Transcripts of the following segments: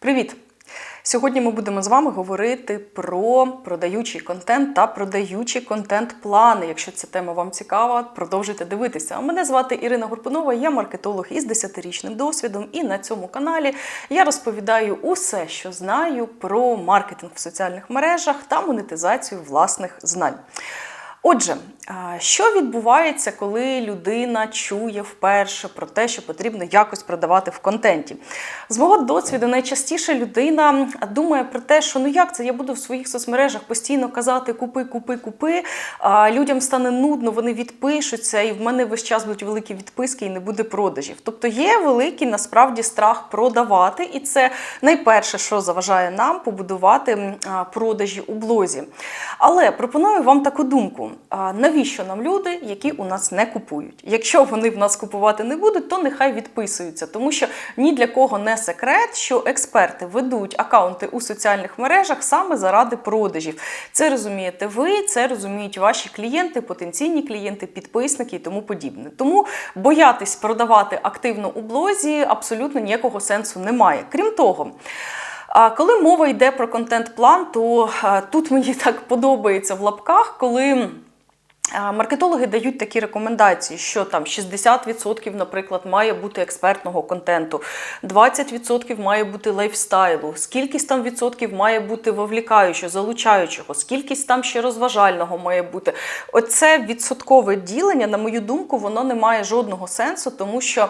Привіт! Сьогодні ми будемо з вами говорити про продаючий контент та продаючі контент-плани. Якщо ця тема вам цікава, продовжуйте дивитися. А Мене звати Ірина Гурпунова, я маркетолог із 10-річним досвідом, і на цьому каналі я розповідаю усе, що знаю про маркетинг в соціальних мережах та монетизацію власних знань. Отже, що відбувається, коли людина чує вперше про те, що потрібно якось продавати в контенті? З мого досвіду, найчастіше людина думає про те, що ну як це я буду в своїх соцмережах постійно казати купи, купи, купи. А людям стане нудно, вони відпишуться, і в мене весь час будуть великі відписки, і не буде продажів. Тобто є великий насправді страх продавати, і це найперше, що заважає нам побудувати продажі у блозі. Але пропоную вам таку думку: а, навіщо нам люди, які у нас не купують? Якщо вони в нас купувати не будуть, то нехай відписуються, тому що ні для кого не секрет, що експерти ведуть акаунти у соціальних мережах саме заради продажів. Це розумієте ви, це розуміють ваші клієнти, потенційні клієнти, підписники і тому подібне. Тому боятись продавати активно у блозі абсолютно ніякого сенсу немає. Крім того. А коли мова йде про контент-план, то тут мені так подобається в лапках, коли. Маркетологи дають такі рекомендації, що там 60%, наприклад, має бути експертного контенту, 20% має бути лайфстайлу, скількись там відсотків має бути вовлікаючого, залучаючого, скількись там ще розважального має бути. Оце відсоткове ділення, на мою думку, воно не має жодного сенсу, тому що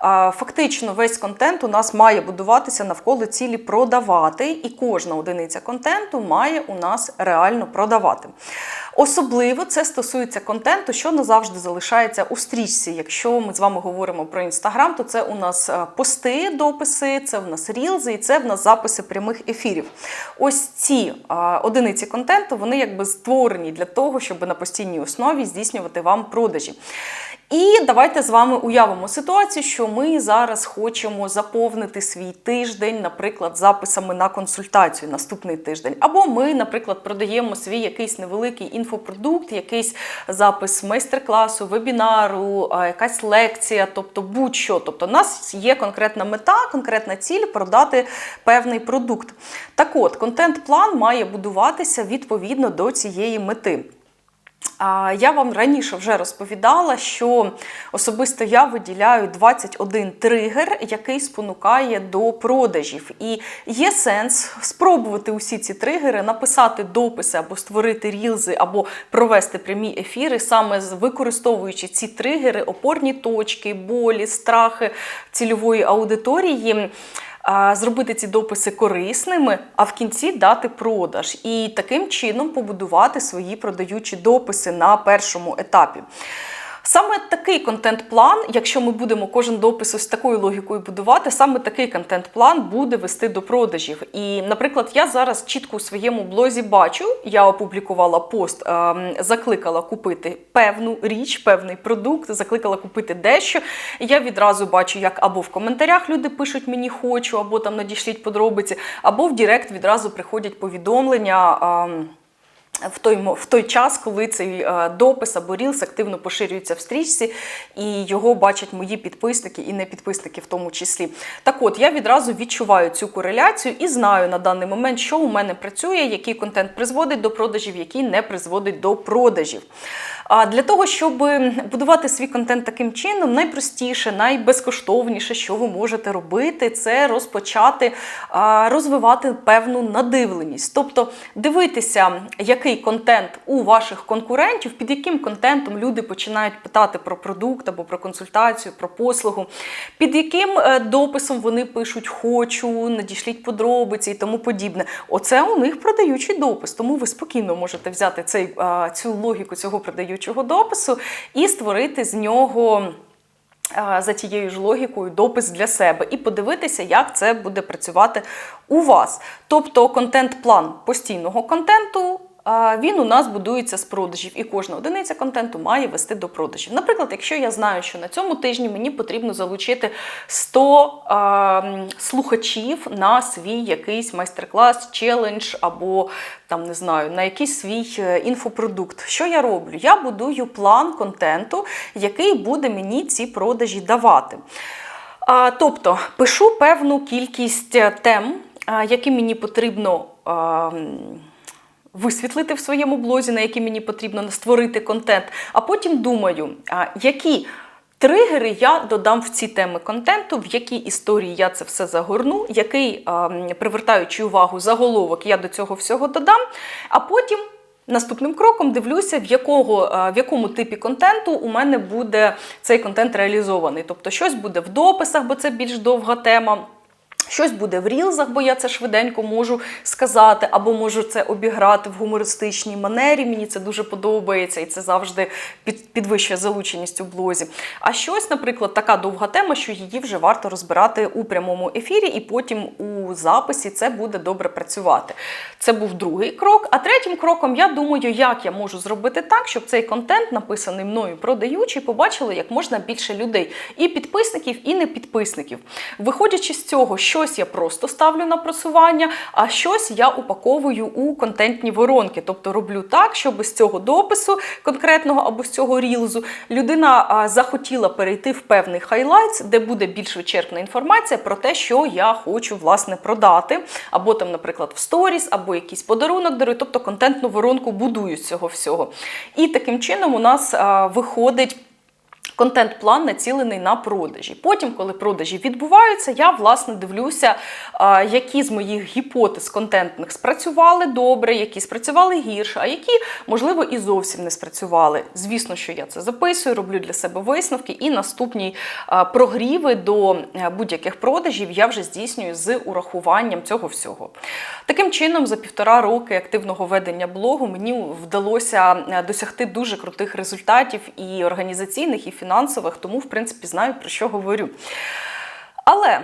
фактично весь контент у нас має будуватися навколо цілі продавати, і кожна одиниця контенту має у нас реально продавати. Особливо це стосується контенту, що назавжди залишається у стрічці. Якщо ми з вами говоримо про інстаграм, то це у нас е, пости, дописи, це в нас рілзи і це в нас записи прямих ефірів. Ось ці а, одиниці контенту вони якби створені для того, щоб на постійній основі здійснювати вам продажі. І давайте з вами уявимо ситуацію, що ми зараз хочемо заповнити свій тиждень, наприклад, записами на консультацію наступний тиждень. Або ми, наприклад, продаємо свій якийсь невеликий інфопродукт, якийсь запис майстер-класу, вебінару, якась лекція, тобто будь-що. Тобто, у нас є конкретна мета, конкретна ціль продати певний продукт. Так от, контент-план має будуватися відповідно до цієї мети. Я вам раніше вже розповідала, що особисто я виділяю 21 тригер, який спонукає до продажів. І є сенс спробувати усі ці тригери, написати дописи або створити рілзи, або провести прямі ефіри, саме використовуючи ці тригери, опорні точки, болі, страхи цільової аудиторії зробити ці дописи корисними, а в кінці дати продаж і таким чином побудувати свої продаючі дописи на першому етапі. Саме такий контент-план, якщо ми будемо кожен допис ось такою логікою будувати, саме такий контент-план буде вести до продажів. І, наприклад, я зараз чітко у своєму блозі бачу, я опублікувала пост, ем, закликала купити певну річ, певний продукт, закликала купити дещо. Я відразу бачу, як або в коментарях люди пишуть мені хочу, або там надішліть подробиці, або в Директ відразу приходять повідомлення. В той, в той час, коли цей е, допис або рілс активно поширюється в стрічці, і його бачать мої підписники і не підписники в тому числі. Так от, я відразу відчуваю цю кореляцію і знаю на даний момент, що у мене працює, який контент призводить до продажів, який не призводить до продажів. А для того, щоб будувати свій контент таким чином, найпростіше, найбезкоштовніше, що ви можете робити, це розпочати розвивати певну надивленість. Тобто дивитися, який контент у ваших конкурентів, під яким контентом люди починають питати про продукт або про консультацію, про послугу, під яким е, дописом вони пишуть хочу, надішліть подробиці і тому подібне. Оце у них продаючий допис, тому ви спокійно можете взяти цей, цю логіку цього продаючого допису і створити з нього. За тією ж логікою допис для себе і подивитися, як це буде працювати у вас. Тобто контент-план постійного контенту він у нас будується з продажів, і кожна одиниця контенту має вести до продажів. Наприклад, якщо я знаю, що на цьому тижні мені потрібно залучити 100 а, м, слухачів на свій якийсь майстер-клас, челендж або там не знаю, на якийсь свій е, інфопродукт. Що я роблю? Я будую план контенту, який буде мені ці продажі давати. А, Тобто пишу певну кількість е, тем які мені потрібно. м, Висвітлити в своєму блозі, на який мені потрібно створити контент, а потім думаю, які тригери я додам в ці теми контенту, в якій історії я це все загорну, який, привертаючи увагу заголовок, я до цього всього додам, а потім. Наступним кроком дивлюся, в якого в якому типі контенту у мене буде цей контент реалізований. Тобто, щось буде в дописах, бо це більш довга тема. Щось буде в рілзах, бо я це швиденько можу сказати, або можу це обіграти в гумористичній манері. Мені це дуже подобається, і це завжди підвищує залученість у блозі. А щось, наприклад, така довга тема, що її вже варто розбирати у прямому ефірі, і потім у записі це буде добре працювати. Це був другий крок. А третім кроком я думаю, як я можу зробити так, щоб цей контент, написаний мною продаючий, побачили як можна більше людей, і підписників, і не підписників. Виходячи з цього, щось я просто ставлю на просування, а щось я упаковую у контентні воронки. Тобто роблю так, щоб з цього допису конкретного або з цього рілзу людина захотіла перейти в певний хайлайтс, де буде більш вичерпна інформація про те, що я хочу власне продати, або там, наприклад, в сторіс, або якийсь подарунок дарую, тобто контентну воронку будую з цього всього. І таким чином у нас виходить. Контент-план націлений на продажі. Потім, коли продажі відбуваються, я власне дивлюся, які з моїх гіпотез контентних спрацювали добре, які спрацювали гірше, а які, можливо, і зовсім не спрацювали. Звісно, що я це записую, роблю для себе висновки, і наступні прогріви до е, будь-яких продажів я вже здійснюю з урахуванням цього всього. Таким чином, за півтора роки активного ведення блогу мені вдалося е, досягти дуже крутих результатів і організаційних, і фінансових, тому, в принципі, знаю, про що говорю. Але.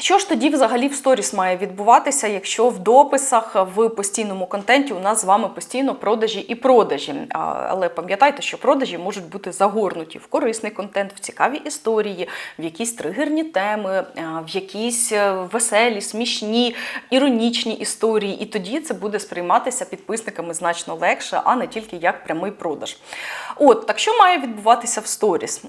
Що ж тоді взагалі в сторіс має відбуватися, якщо в дописах в постійному контенті у нас з вами постійно продажі і продажі? Але пам'ятайте, що продажі можуть бути загорнуті в корисний контент, в цікаві історії, в якісь тригерні теми, в якісь е, веселі, смішні, іронічні історії. І тоді це буде сприйматися підписниками значно легше, а не тільки як прямий продаж. От так що має відбуватися в сторіс?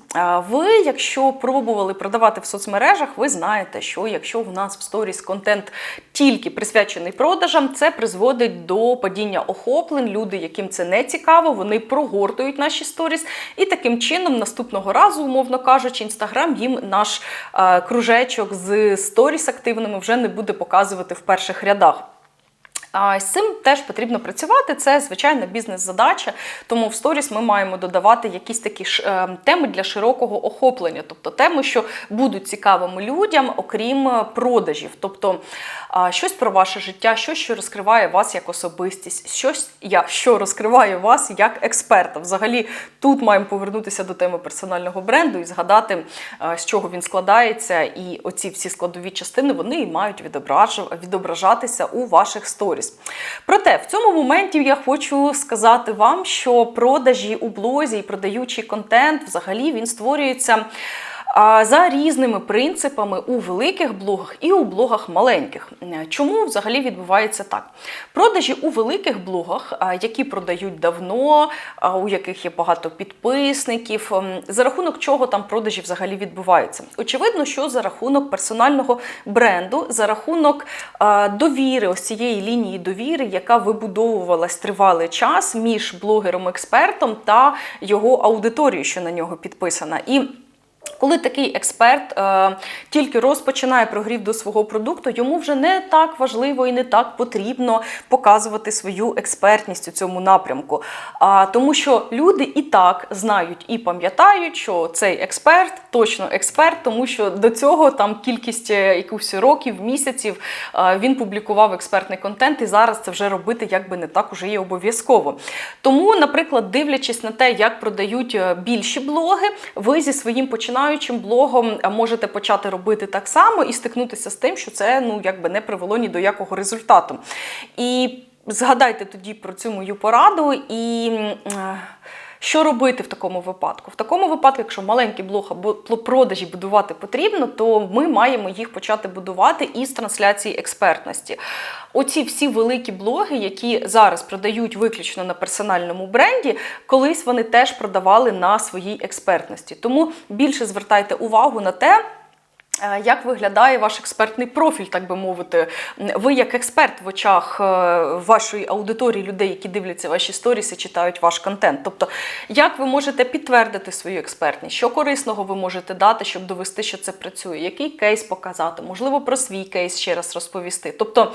Ви, якщо пробували продавати в соцмережах, ви знаєте, що якщо в нас в сторіс контент тільки присвячений продажам, це призводить до падіння охоплень. Люди, яким це не цікаво, вони прогортують наші сторіс. І таким чином, наступного разу, умовно кажучи, інстаграм їм наш е, кружечок з сторіс активними вже не буде показувати в перших рядах. А з цим теж потрібно працювати. Це звичайна бізнес-задача. Тому в сторіс ми маємо додавати якісь такі ж е, теми для широкого охоплення, тобто теми, що будуть цікавими людям, окрім е, продажів. Тобто щось про ваше життя, щось, що розкриває вас як особистість, щось я що розкриває вас як експерта. Взагалі, тут маємо повернутися до теми персонального бренду і згадати, е, з чого він складається, і оці всі складові частини вони і мають відображатися у ваших сторіс. Проте в цьому моменті я хочу сказати вам, що продажі у блозі і продаючий контент взагалі він створюється. За різними принципами у великих блогах і у блогах маленьких. Чому взагалі відбувається так? Продажі у великих блогах, які продають давно, у яких є багато підписників, за рахунок чого там продажі взагалі відбуваються? Очевидно, що за рахунок персонального бренду, за рахунок довіри, ось цієї лінії довіри, яка вибудовувалась тривалий час між блогером-експертом та його аудиторією, що на нього підписана. І коли такий експерт е, тільки розпочинає прогрів до свого продукту, йому вже не так важливо і не так потрібно показувати свою експертність у цьому напрямку. А, тому що люди і так знають і пам'ятають, що цей експерт точно експерт, тому що до цього там кількість е, якихось років, місяців е, він публікував експертний контент, і зараз це вже робити якби не так уже є обов'язково. Тому, наприклад, дивлячись на те, як продають е, більші блоги, ви зі своїм починаючим блогом е, можете почати робити так само і стикнутися з тим, що це ну якби не привело ні до якого результату. І згадайте тоді про цю мою пораду і. Що робити в такому випадку? В такому випадку, якщо маленькі блог або продажі будувати потрібно, то ми маємо їх почати будувати із трансляції експертності. Оці всі великі блоги, які зараз продають виключно на персональному бренді, колись вони теж продавали на своїй експертності. Тому більше звертайте увагу на те. Е, Як виглядає ваш експертний профіль, так би мовити? Ви як експерт в очах е, вашої аудиторії людей, які дивляться ваші сторіси, читають ваш контент. Тобто, як ви можете підтвердити свою експертність, що корисного ви можете дати, щоб довести, що це працює, який кейс показати, можливо, про свій кейс ще раз розповісти. Тобто.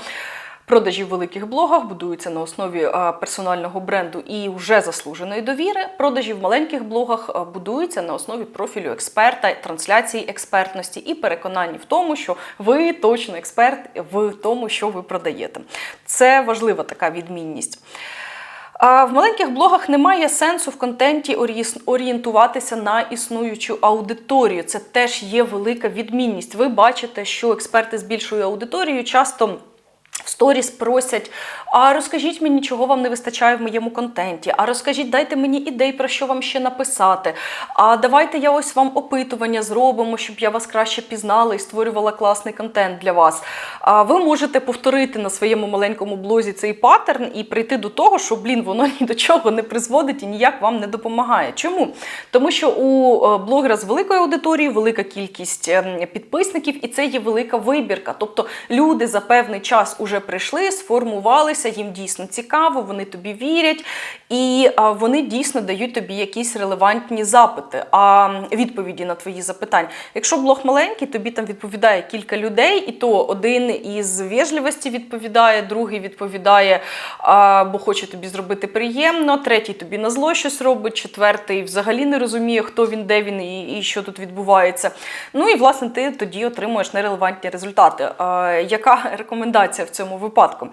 Продажі в великих блогах будуються на основі персонального бренду і вже заслуженої довіри. Продажі в маленьких блогах будуються на основі профілю експерта, трансляції експертності і переконання в тому, що ви точно експерт в тому, що ви продаєте. Це важлива така відмінність. В маленьких блогах немає сенсу в контенті орієнтуватися на існуючу аудиторію. Це теж є велика відмінність. Ви бачите, що експерти з більшою аудиторією часто. В сторіс просять, а розкажіть мені, чого вам не вистачає в моєму контенті. А розкажіть, дайте мені ідей, про що вам ще написати. А давайте я ось вам опитування зробимо, щоб я вас краще пізнала і створювала класний контент для вас. А ви можете повторити на своєму маленькому блозі цей паттерн і прийти до того, що блін, воно ні до чого не призводить і ніяк вам не допомагає. Чому? Тому що у е, блогера з великою аудиторією велика кількість ем, підписників, і це є велика вибірка. Тобто люди за певний час уже прийшли, сформувалися, їм дійсно цікаво, вони тобі вірять, і вони дійсно дають тобі якісь релевантні запити, а відповіді на твої запитання. Якщо блог маленький, тобі там відповідає кілька людей, і то один із вежливості відповідає, другий відповідає, бо хоче тобі зробити приємно, третій тобі на зло щось робить, четвертий взагалі не розуміє, хто він, де він і, і що тут відбувається. Ну і власне ти тоді отримуєш нерелевантні результати. Яка рекомендація в цьому випадку?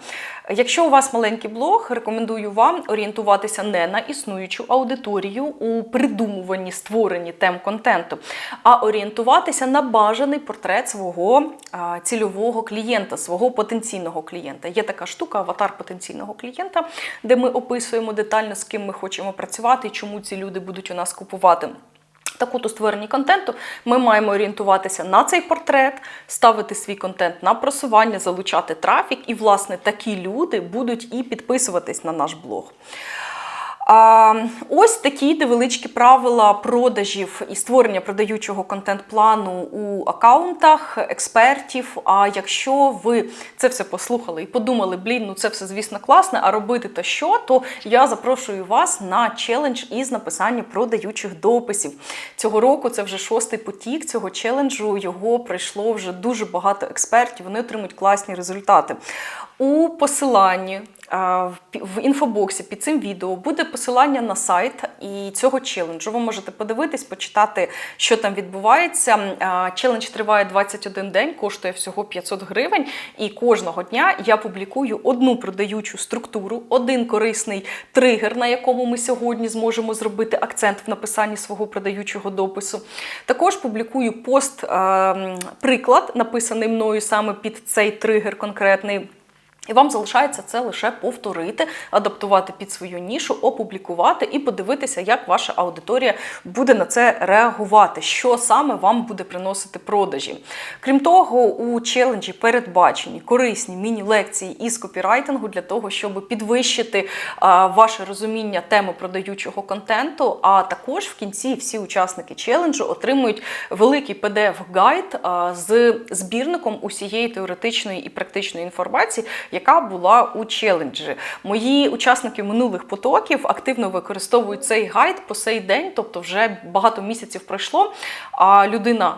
Якщо у вас маленький блог, рекомендую вам орієнтуватися не на існуючу аудиторію у придумуванні, створенні тем контенту, а орієнтуватися на бажаний портрет свого цільового клієнта, свого потенційного клієнта. Є така штука, аватар потенційного клієнта, де ми описуємо детально, з ким ми хочемо працювати і чому ці люди будуть у нас купувати. Так от у створенні контенту ми маємо орієнтуватися на цей портрет, ставити свій контент на просування, залучати трафік, і, власне, такі люди будуть і підписуватись на наш блог. Ось такі невеличкі правила продажів і створення продаючого контент-плану у акаунтах експертів. А якщо ви це все послухали і подумали, блін, ну це все, звісно, класне, а робити то що, то я запрошую вас на челендж із написання продаючих дописів. Цього року це вже шостий потік цього челенджу. Його пройшло вже дуже багато експертів. Вони отримують класні результати. У посиланні в інфобоксі під цим відео буде посилання на сайт і цього челенджу. Ви можете подивитись, почитати, що там відбувається. Челендж триває 21 день, коштує всього 500 гривень. І кожного дня я публікую одну продаючу структуру, один корисний тригер, на якому ми сьогодні зможемо зробити акцент в написанні свого продаючого допису. Також публікую пост, е, м, приклад, написаний мною саме під цей тригер конкретний. І вам залишається це лише повторити, адаптувати під свою нішу, опублікувати і подивитися, як ваша аудиторія буде на це реагувати, що саме вам буде приносити продажі. Крім того, у челенджі передбачені корисні міні-лекції із копірайтингу для того, щоб підвищити а, ваше розуміння теми продаючого контенту. А також в кінці всі учасники челенджу отримують великий PDF-гайд а, з збірником усієї теоретичної і практичної інформації, яка була у челенджі. Мої учасники минулих потоків активно використовують цей гайд по сей день, тобто вже багато місяців пройшло. А людина.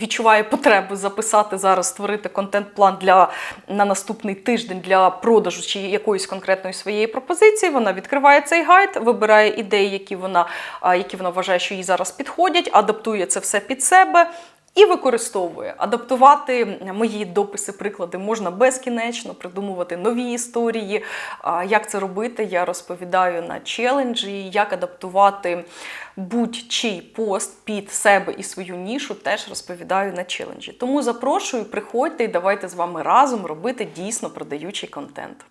Відчуває потребу записати зараз, створити контент-план для на наступний тиждень для продажу чи якоїсь конкретної своєї пропозиції. Вона відкриває цей гайд, вибирає ідеї, які вона, які вона вважає, що їй зараз підходять, адаптує це все під себе. І використовує адаптувати мої дописи, приклади можна безкінечно, придумувати нові історії. Як це робити, я розповідаю на челенджі. Як адаптувати будь-чий пост під себе і свою нішу, теж розповідаю на челенджі. Тому запрошую, приходьте і давайте з вами разом робити дійсно продаючий контент.